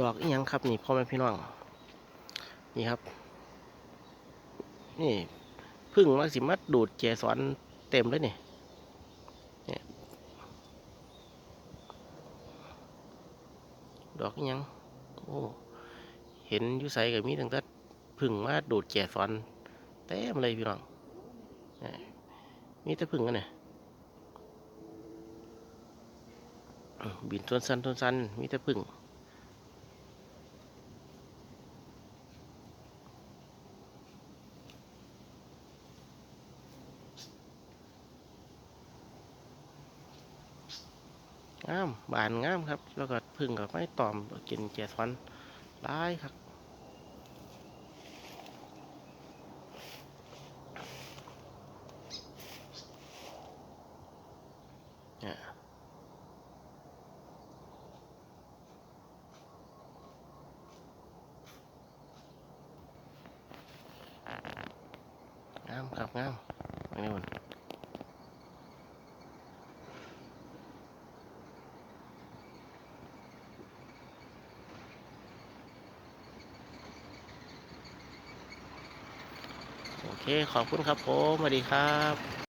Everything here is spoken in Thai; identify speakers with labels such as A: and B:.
A: ดอกอีหยังครับ นี่พ่อแม่พี่น้อง นี่ครับ นี่พึ่งมาสิมาดูดเจสอนเต็มเลยนี่เนี่ยดอกยัง โอ้ เห็นยุใสกับมีตั้งแต่พึ่งมาดูดเจสอนเต็มเลยพี่น้องมีแต่พึ่งกันเนี่ยบินต้นสันต้นสันมีแต่พึ่ง งามบานงามครับ แล้วก็พึ่งกับไม้ตอมกินแจสอนร้ครับเนี่ยงามครับงามอันนี้มัน โอเคขอบคุณครับผมสวัสดีครับ